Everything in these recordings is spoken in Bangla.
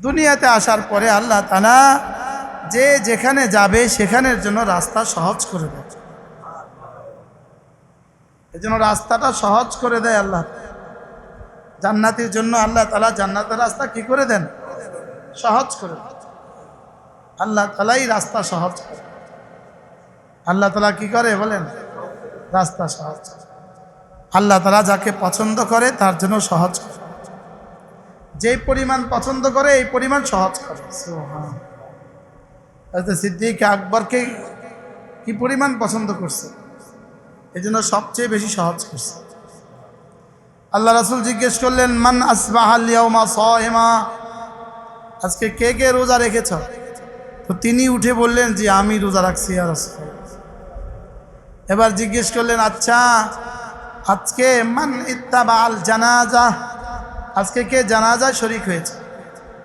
দুনিয়াতে আসার পরে আল্লাহ তালা যে যেখানে যাবে সেখানের জন্য রাস্তা সহজ করে দেয়। এই জন্য রাস্তাটা সহজ করে দেয় আল্লাহ। জান্নাতির জন্য আল্লাহ তালা জান্নাতের রাস্তা কি করে দেন? সহজ করে। আল্লাহ তালাই রাস্তা সহজ করে আল্লাহ তালা কি করে বলেন? রাস্তা সহজ আল্লাহ তালা যাকে পছন্দ করে তার জন্য সহজ করে যেই পরিমাণ পছন্দ করে এই পরিমাণ সহজ সুবহান। সিদ্দিক আকবরকে কি পরিমাণ পছন্দ করছে? এই জন্য সবচেয়ে বেশি সহজ করছে। আল্লাহ রাসুল জিজ্ঞেস করলেন মান আসবাহাল ইয়াউমা সাইমা? আজকে কে কে রোজা রেখেছ? তো তিনি উঠে বললেন যে আমি রোজা রাখছি আর এবার জিজ্ঞেস করলেন আচ্ছা আজকে মান ইত্তাবাল জানাজা? আজকে কে জানাজায় শরিক হয়েছে?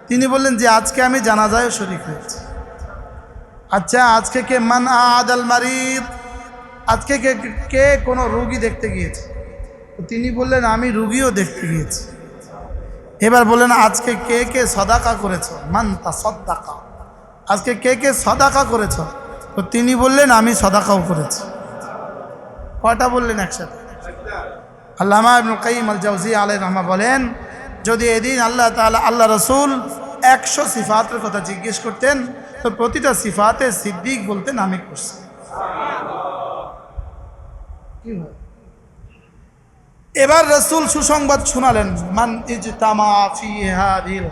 তিনি বললেন যে আজকে আমি জানাজায়ও শরিক হয়েছি। আচ্ছা আজকে কে মান আদাল মারিদ? আজকে কে কে কোনো রুগী দেখতে গিয়েছে? তো তিনি বললেন, আমি রুগীও দেখতে গিয়েছি। এবার বললেন, আজকে কে কে সদাকা করেছ? মান তা সদাকা আজকে কে কে সদাকা করেছ? তো তিনি বললেন, আমি সদাকাও করেছি। কটা বললেন একসাথে? ইবনুল কাইম আল জাউজি আলাই রহমা বলেন যদি এদিন আল্লাহ তাআলা আল্লাহ রসুল একশো সিফাতের কথা জিজ্ঞেস করতেন তো প্রতিটা সিফাতে সিদ্দিক বলতেন আমি করছি। কি? এবার রসুল সুসংবাদ শোনালেন মান হাদিল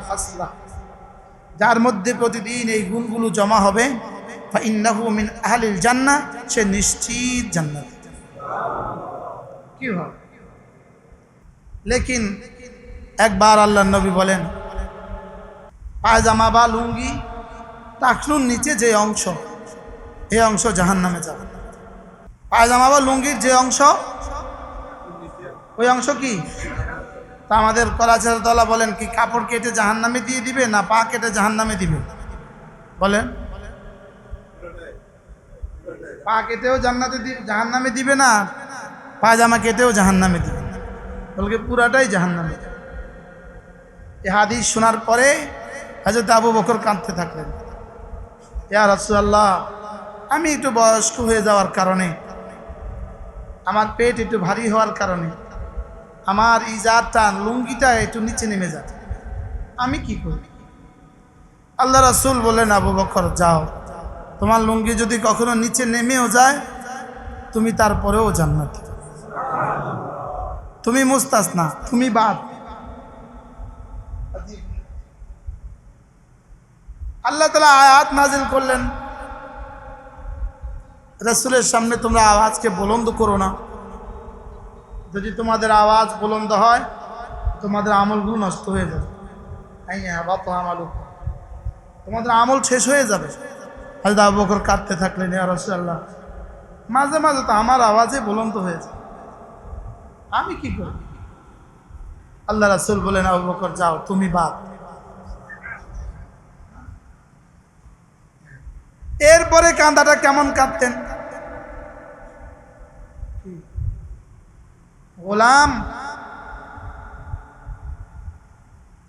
যার মধ্যে প্রতিদিন এই গুণগুলো জমা হবে ইন্নাহু মিন আহলিল জান্নাহ সে নিশ্চিত জান্নাত। কি হয় লেকিন একবার আল্লাহ নবী বলেন, পায়জামা বা লুঙ্গি টাকলুর নিচে যে অংশ এই অংশ জাহান নামে যাবে। পায়জামা বা লুঙ্গির যে অংশ, ওই অংশ কি? তা আমাদের কলাচারতলা বলেন কি, কাপড় কেটে জাহান নামে দিয়ে দিবে না পা কেটে জাহান নামে দিবে? বলেন। পা কেটেও জান্নাতে দিবে জাহান নামে দিবে না, পায়জামা কেটেও জাহান নামে দিবে বলকে পুরাটাই জাহান নামে এ হাদিস শোনার পরে হাজরত আবু বকর কাঁদতে থাকলেন। ইয়া রাসূলুল্লাহ, আমি একটু বয়স্ক হয়ে যাওয়ার কারণে, আমার পেট একটু ভারী হওয়ার কারণে, আমার ইজারটা লুঙ্গিটা একটু নিচে নেমে যায় আমি কি করি? আল্লাহ রাসূল বললেন, আবু বকর, যাও। তোমার লুঙ্গি যদি কখনো নিচে নেমেও যায়, তুমি তারপরেও জান্নাত। তুমি মুস্তাস না তুমি বাদ। আল্লাহ তালা আয়াত নাজিল করলেন। রসুলের সামনে তোমরা আওয়াজকে বুলন্দ করো না। যদি তোমাদের আওয়াজ বুলন্দ হয়, তোমাদের আমলগুলো নষ্ট হয়ে যাবে। তোমাদের আমল শেষ হয়ে যাবে। হয়তো আবু বকর কাঁদতে থাকলেন রসুল্লাহ মাঝে মাঝে তো আমার আওয়াজে বুলন্দ হয়ে যায়। আমি কি করি? আল্লাহ রাসুল বলেন, আবু বকর, যাও, তুমি বাদ। এরপরে কাঁদাটা কেমন কাঁদতেন? গোলাম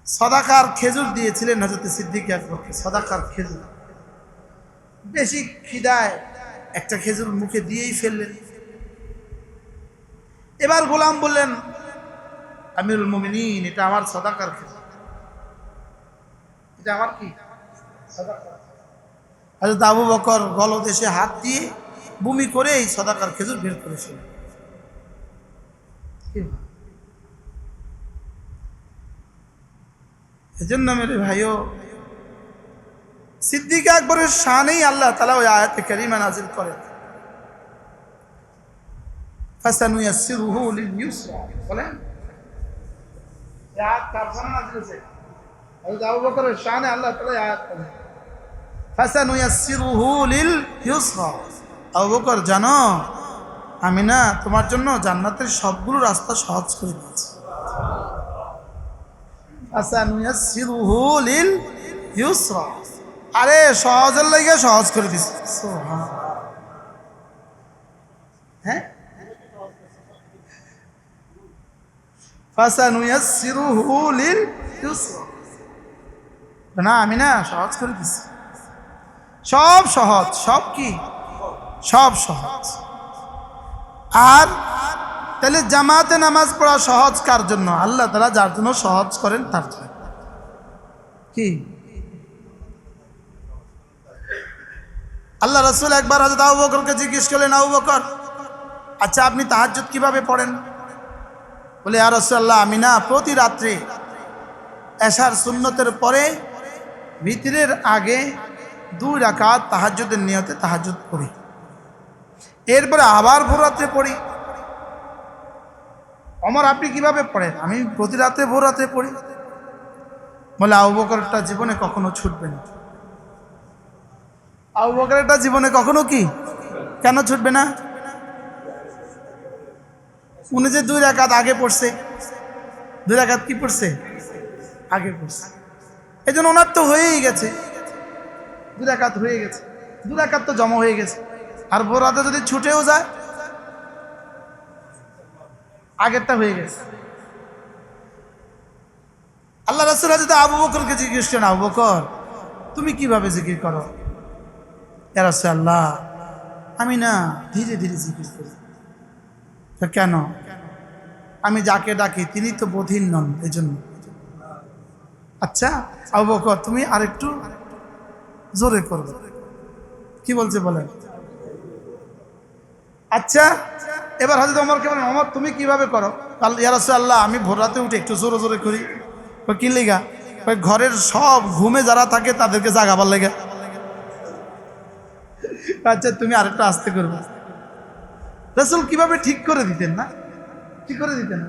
সদাকার খেজুর দিয়েছিলেন হজরত সিদ্দিক আকবরকে সদাকার খেজুর। বেশি খিদায় একটা খেজুর মুখে দিয়েই ফেললেন। এবার গোলাম বললেন, আমিরুল মুমিনিন, এটা আমার সদাকার খেজুর। এটা আমার কি? সদাকার। হজরত আবু বকর গলদেশে হাত দিয়ে বমি করে এই সদাকার খেজুর বের করেছিল এজন্য মেরে ভাইও, সিদ্দিক আকবরের শানেই আল্লাহ তালা ওই আয়াতে কারিমা নাজিল বলেন কার শানে আল্লাহ এই আয়াত করেন। ফাসানুয়াসসিরুহু লিল-ইউসরা আবু বকর, জানো, আমি না তোমার জন্য জান্নাতের সবগুলো রাস্তা সহজ করে দিয়েছি। আরে, সহজের লাগে সহজ করে সুবহান হ্যাঁ? না, আমি না সহজ করে দিচ্ছি সব সহজ, সব কি? সব সহজ। আর তাহলে জামাতে নামাজ পড়া সহজ কার জন্য? আল্লাহ তারা যার জন্য সহজ করেন, তার জন্য। কি? আল্লাহ রসুল একবার হজরত আবু বকরকে জিজ্ঞেস করলেন, আবু বকর আচ্ছা আপনি তাহাজ্জুদ কীভাবে পড়েন? বলে আর রসুল্লাহ আমি না প্রতি রাত্রে এশার সুন্নতের পরে ভিতরের আগে দুই রাকাত তাহাজ্জুদের নিয়তে তাহাজ্জুদ পড়ি এরপরে আবার ভোর রাত্রে পড়ি অমর, আপনি কীভাবে পড়েন? আমি প্রতি রাত্রে ভোর রাত্রে পড়ি। বলে, আবু জীবনে কখনো ছুটবে না। আবু জীবনে কখনো কি? কেন ছুটবে না? উনি যে দুই রাকাত আগে পড়ছে, দুই রাকাত কি পড়ছে? আগে পড়ছে। এই জন্য ওনার তো হয়েই গেছে। দুই রাকাত হয়ে গেছে। দুই রাকাত তো জমা হয়ে গেছে। আর ভোর রাতে যদি ছুটেও যায়, আগেরটা হয়ে গেছে। আল্লাহ রাসুল যদি আবু বকরকে জিজ্ঞেস করেন, আবু বকর, তুমি কীভাবে জিকির করো? আল্লাহ আমি না ধীরে ধীরে জিকির করি। তো কেন? আমি যাকে ডাকি তিনি তো বোধীন নন এই জন্য আচ্ছা আবু বকর, তুমি আরেকটু জোরে করবে। কি বলছে বলেন? আচ্ছা এবার হয়তো অমরকে বলেন অমর তুমি কীভাবে করো? ইয়ারস আল্লাহ আমি ভোর রাতে উঠে একটু জোরে জোরে করি। কি লেগা? ঘরের সব ঘুমে যারা থাকে তাদেরকে জাগাবার লেগে। আচ্ছা তুমি আরেকটা আস্তে করবে। রসুল কীভাবে ঠিক করে দিতেন না? ঠিক করে দিতেন?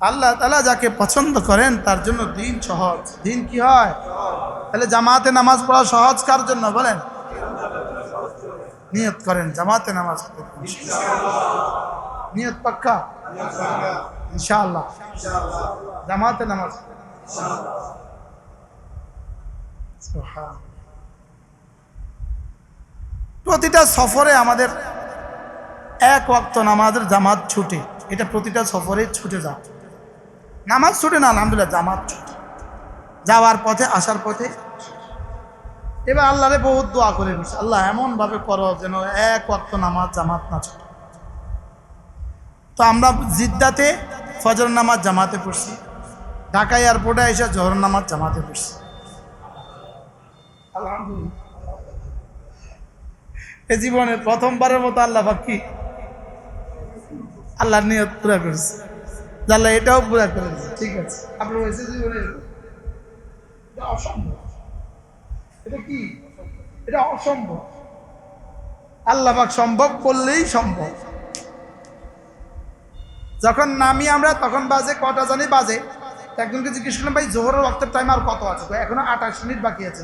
আল্লাহ তালা যাকে পছন্দ করেন তার জন্য দিন সহজ। দিন কি হয়? তাহলে জামাতে নামাজ পড়া সহজ কার জন্য? বলেন। নিয়ত করেন, জামাতে নামাজ। নিয়ত পাক্কা? ইনশাআল্লাহ। জামাতে নামাজ প্রতিটা সফরে আমাদের এক ওয়াক্ত নামাজের জামাত ছুটে। এটা প্রতিটা সফরে ছুটে যাও নামাজ ছুটে না, আলহামদুলিল্লাহ, জামাত ছুটে। যাওয়ার পথে, আসার পথে এবার আল্লাহরে বহুত দোয়া করে বসে আল্লাহ এমনভাবে করো যেন এক ওয়াক্ত নামাজ, জামাত না ছুটে তো আমরা জিদ্দাতে ফজর নামাজ জামাতে পড়ছি। ঢাকা এয়ারপোর্টে এসে জহর নামাজ জামাতে পড়ছি। আলহামদুলিল্লাহ। এ জীবনে প্রথমবারের মতো আল্লাহ বাকি আল্লাহর নিয়ত পুরা করেছে। আল্লাহ এটাও পুরা করে দিয়েছে ঠিক আছে। আপনার জীবনে অসম্ভব। এটা কি? এটা অসম্ভব। আল্লাহবাক সম্ভব করলেই সম্ভব। যখন নামি আমরা, তখন বাজে, কটা জানি বাজে। একজনকে জিজ্ঞেস করলাম, ভাই, জোহরের রক্তের টাইম আর কত আছে? এখনও আঠাশ মিনিট বাকি আছে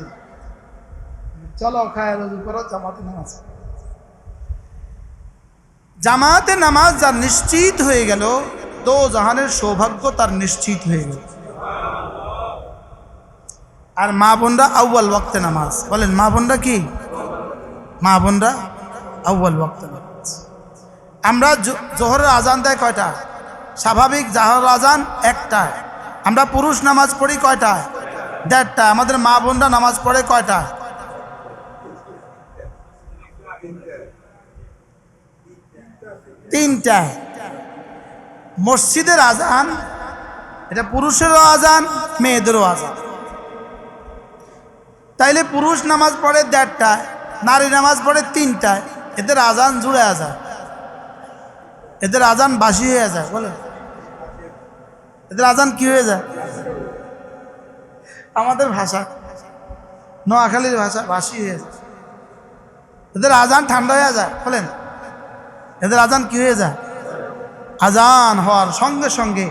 চলো খায় রোজু করো, জামাতে নামাজ। জামাতে নামাজ যার নিশ্চিত হয়ে গেল দো জাহানের সৌভাগ্য তার নিশ্চিত হয়ে গেল। আর মা বোনরা আউ্বাল ওয়াক্তে নামাজ। বলেন, মা বোনরা কি? মা বোনরা আউ্বাল ওয়াক্তে নামাজ। আমরা জোহরের আজান দেয় কয়টা স্বাভাবিক জাহর আজান একটায়। আমরা পুরুষ নামাজ পড়ি কয়টায়? দেড়টায়। আমাদের মা বোনরা নামাজ পড়ে কয়টায়? তিনটায়। মসজিদের আজান, এটা পুরুষেরও আজান, মেয়েদেরও আজান। তাইলে পুরুষ নামাজ পড়ে দেড়টায়, নারী নামাজ পড়ে তিনটায়, এদের আজান জুড়ে আজান। এদের আজান বাসি হয়ে যায়, বলে। এদের আজান কি হয়ে যায়? আমাদের ভাষা, নোয়াখালীর ভাষা বাসি হয়ে যায়। এদের আজান ঠান্ডা হয়ে যায়, বলেন। এদের আজান কি হয়ে যায়? আজান হওয়ার সঙ্গে সঙ্গে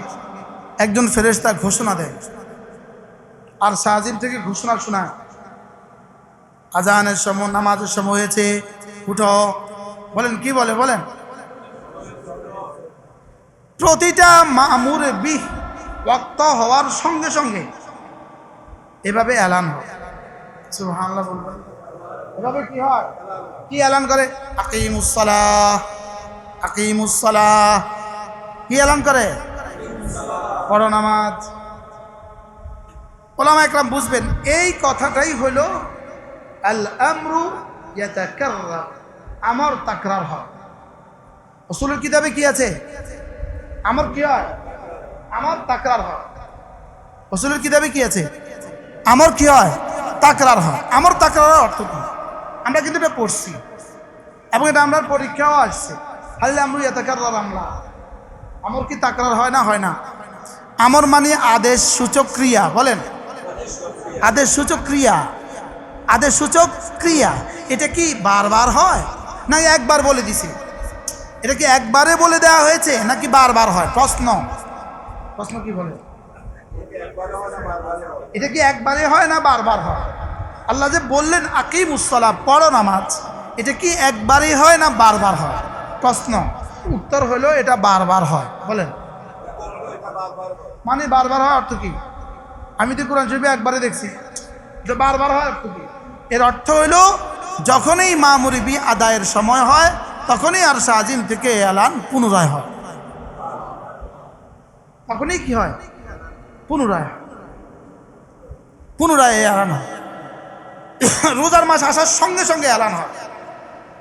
একজন ফেরেশতা ঘোষণা দেয়। আর সাহাজিম থেকে ঘোষণা শোনায়। আজানের সময়, নামাজের সময় হয়েছে। উঠো। বলেন, কি বলে, বলেন? প্রতিটা মামুর বিহ ওয়াক্ত হওয়ার সঙ্গে সঙ্গে এভাবে এলান হয়। বলবেন। এভাবে কি হয়? কি এলান করে? আকিমুসসালাহ আকিমুসসালাহ কি এলান করে? পড়ো নামাজ। ওলামা একরাম বুঝবেন, এই কথাটাই হলো আল আমরু আমর তাকরার হয়। রসুলের কিতাবে কি আছে? আমর কি হয়? আমার তাকরার হয়। রসুলের কিতাবে কি আছে? আমর কি হয়? তাকরার হয়। আমর তাকরার অর্থ কি? আমরা কিন্তু এটা পড়ছি। এবং এটা আমরা পরীক্ষাও আসছে। হাল্লে আমরু ইয়াতাকাররার আমরা আমর কি তাকরার হয় না হয় না? আমর মানে আদেশ সূচক ক্রিয়া, বলেন। আদেশ সূচক ক্রিয়া। আদেশ সূচক ক্রিয়া। এটা কি বারবার হয়? না একবার বলে দিছে? এটা কি একবারে বলে দেওয়া হয়েছে, নাকি বারবার হয়? প্রশ্ন। প্রশ্ন কি বলে? এটা কি একবারে হয় না বারবার হয়? আল্লাহ যে বললেন আকিম উসলা পড়ো নামাজ। এটা কি একবারে হয় না বারবার হয়? প্রশ্ন। উত্তর হলো, এটা বারবার হয়। বলেন। মানে বারবার হয় অর্থ কি? আমি তো কোরআন শরীফে একবারে দেখছি। যে বারবার হয় অর্থ কি? এর অর্থ হইল, যখনই মা মুরিবি আদায়ের সময় হয়, তখনই আর সাজিম থেকে এলান পুনরায় হয়। তখনই কি হয়? পুনরায়। পুনরায় এলান হয়। রোজার মাস আসার সঙ্গে সঙ্গে এলান হয়।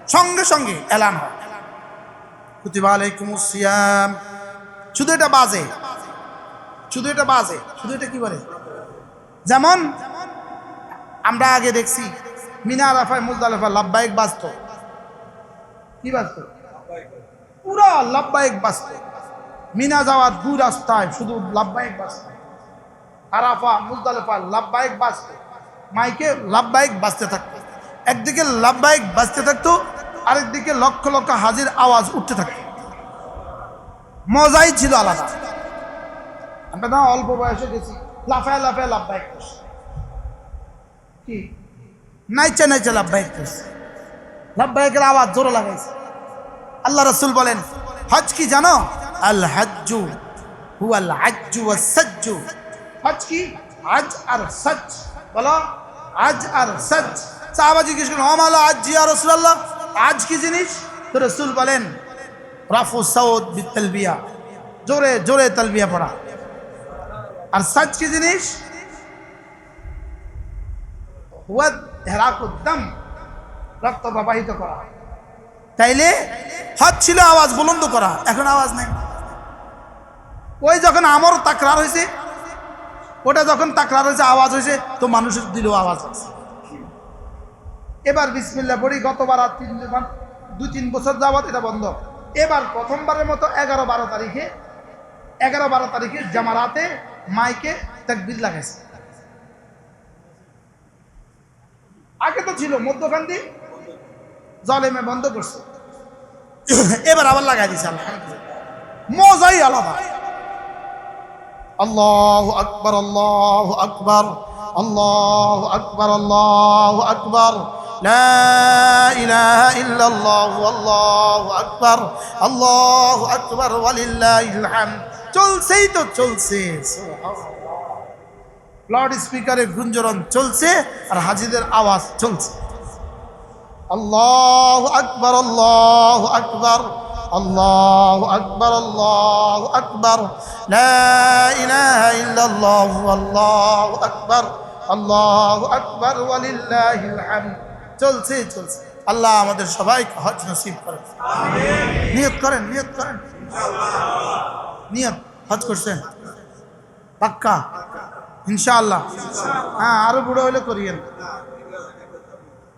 সঙ্গে সঙ্গে এলান হয়। আলাইকুম শুধু এটা বাজে। শুধু এটা বাজে। শুধু এটা কি বলে? যেমন আমরা আগে দেখছি, মিনা আরাফায় মুজদালেফা লাভবাহিক বাঁচত। কি বাঁচত? পুরা লাভবাহিক বাঁচত। মিনা যাওয়ার দু রাস্তায় শুধু লাভবাহিক বাঁচত। আরাফা মুজদালেফা লাভবাহিক বাঁচত। মাইকে লাভবাহিক বাঁচতে থাকতো। একদিকে লাভবাহিক বাঁচতে থাকতো, আরেকদিকে লক্ষ লক্ষ হাজির আওয়াজ উঠতে থাকতো। মজাই ছিল আলাদা। আমরা না অল্প বয়সে গেছি। লাফায় লাফায় লাভবাহিক কি নাইচে নাইচে লাভবাহিক করছে লাভবাহিকের আওয়াজ জোরে লাগাইছে। আল্লাহ রসুল বলেন, হজ কি জানো? আল হাজ্জু হুয়াল হাজ্জু সজ্জু। হজ কি? আজ আর সজ বলো। আজ আর সজ সাহাবা জিজ্ঞেস করেন হমালা আজ জিয়া রসুল্লাহ আজ কি জিনিস? তো রসুল বলেন, রাফু সৌদ বি তলবিয়া। জোরে জোরে তলবিয়া পড়া। আর সচ কি জিনিস? হুয়াদ হেরাকুদ্দম রক্ত প্রবাহিত করা। তাইলে হজ ছিল আওয়াজ বুলন্দ করা এখন আওয়াজ নেই। ওই যখন আমর তাকরার হয়েছে ওটা যখন তাকরার হয়েছে আওয়াজ হয়েছে তো মানুষের দিলেও আওয়াজ আছে। এবার বিসমিল্লা পড়ি গতবার আর তিন দু তিন বছর যাবত এটা বন্ধ। এবার প্রথমবারের মতো এগারো বারো তারিখে এগারো বারো তারিখে জামারাতে মাইকে তাকবির লাগাইছে। আগে তো ছিল মধ্যখান দিয়ে জলেমে বন্ধ করছে এবার আবার লাগাই দিছে আলহামদুলিল্লাহ মজাই আলাদা আল্লাহ আকবর আল্লাহ আকবর আল্লাহ আকবর আল্লাহ আকবর لا إله إلا الله والله أكبر الله أكبر ولله الحمد চলছেই তো চলছে লাউড স্পিকারের গুঞ্জরণ চলছে আর হাজিদের আওয়াজ চলছে। আল্লাহ আকবর আল্লাহ আকবর আল্লাহ আকবর আল্লাহ আকবর। আল্লাহ আকবর আল্লাহ আকবর চলছে চলছে। আল্লাহ আমাদের সবাইকে হজ নসিব করেন। নিয়ত করেন নিয়ত করেন। নিয়ত। হজ করছেন? পাক্কা? ইনশাআল্লাহ। হ্যাঁ আরও বুড়ো হলে করিয়েন।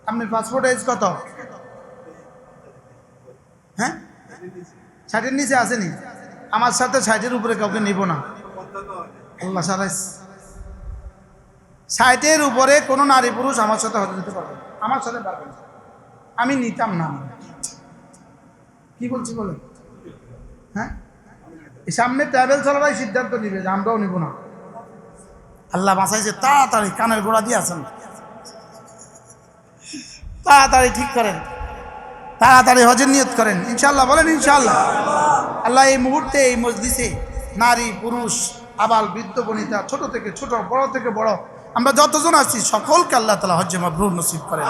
আপনার পাসপোর্ট এজ কত? হ্যাঁ? ষাটের নিচে আসেনি? আমার সাথে ষাটের উপরে কাউকে নিব না। আল্লাহ ষাটের উপরে কোনো নারী পুরুষ আমার সাথে হতে দিতে পারবে। আমার সাথে। আমি নিতাম না। কি বলছি বলে হ্যাঁ? সামনে ট্রাভেল চালারাই সিদ্ধান্ত নিবে যে আমরাও নিব না। আল্লাহ বাঁচাইছে তাড়াতাড়ি কানের গোড়া দিয়ে আছেন তাড়াতাড়ি ঠিক করেন। তাড়াতাড়ি হজের নিয়ত করেন। ইনশাল্লাহ বলেন ইনশাল্লাহ আল্লাহ এই মুহূর্তে, এই মসজিদে নারী, পুরুষ, আবাল, বৃদ্ধ, বনিতা, ছোট থেকে ছোট, বড় থেকে বড়, আমরা যতজন আছি, সকলকে আল্লাহ তালা হজ্জে মাবরুর নসিব করেন।